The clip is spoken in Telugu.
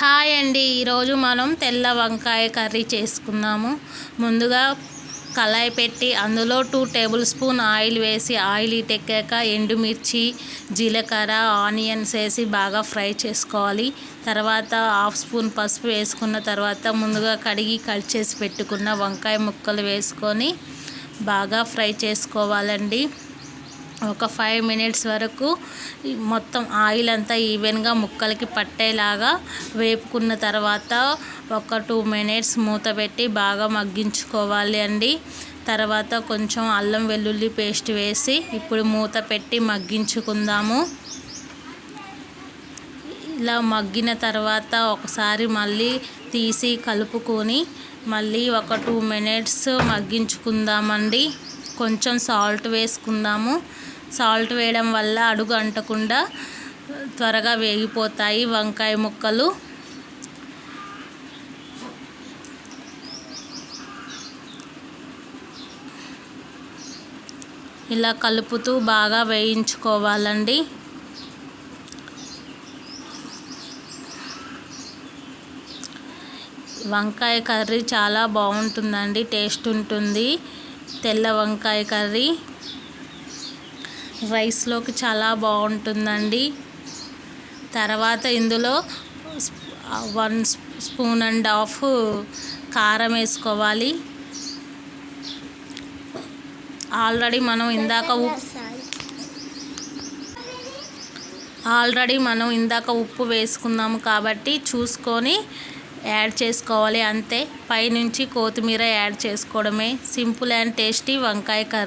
హాయ్ అండి. ఈరోజు మనం తెల్ల వంకాయ కర్రీ చేసుకున్నాము. ముందుగా కళాయి పెట్టి అందులో టూ టేబుల్ స్పూన్ ఆయిల్ వేసి ఆయిల్ ఇటెక్కాక ఎండుమిర్చి జీలకర్ర ఆనియన్స్ వేసి బాగా ఫ్రై చేసుకోవాలి. తర్వాత హాఫ్ స్పూన్ పసుపు వేసుకున్న తర్వాత ముందుగా కడిగి కట్ చేసి పెట్టుకున్న వంకాయ ముక్కలు వేసుకొని బాగా ఫ్రై చేసుకోవాలండి. ఒక ఫైవ్ మినిట్స్ వరకు మొత్తం ఆయిల్ అంతా ఈవెన్గా ముక్కలకి పట్టేలాగా వేపుకున్న తర్వాత ఒక టూ మినిట్స్ మూత పెట్టి బాగా మగ్గించుకోవాలి అండి. తర్వాత కొంచెం అల్లం వెల్లుల్లి పేస్ట్ వేసి ఇప్పుడు మూత పెట్టి మగ్గించుకుందాము. ఇలా మగ్గిన తర్వాత ఒకసారి మళ్ళీ తీసి కలుపుకొని మళ్ళీ ఒక టూ మినిట్స్ మగ్గించుకుందామండి. కొంచెం సాల్ట్ వేసుకుందాము. సాల్ట్ వేయడం వల్ల అడుగు అంటకుండా త్వరగా వేగిపోతాయి వంకాయ ముక్కలు. ఇలా కలుపుతూ బాగా వేయించుకోవాలండి. వంకాయ కర్రీ చాలా బాగుంటుందండి టేస్ట్ ఉంటుంది. తెల్ల వంకాయ కర్రీ. రైస్లోకి చాలా బాగుంటుందండి. తర్వాత ఇందులో వన్ స్పూన్ అండ్ హాఫ్ కారం వేసుకోవాలి. ఆల్రెడీ మనం ఇందాక ఉప్పు ఆల్రెడీ మనం ఇందాక ఉప్పు వేసుకున్నాము కాబట్టి చూసుకొని యాడ్ చేసుకోవాలి అంతే. పైనుంచి కొత్తిమీర యాడ్ చేసుకోవడమే. సింపుల్ అండ్ టేస్టీ వంకాయ కర్రీ.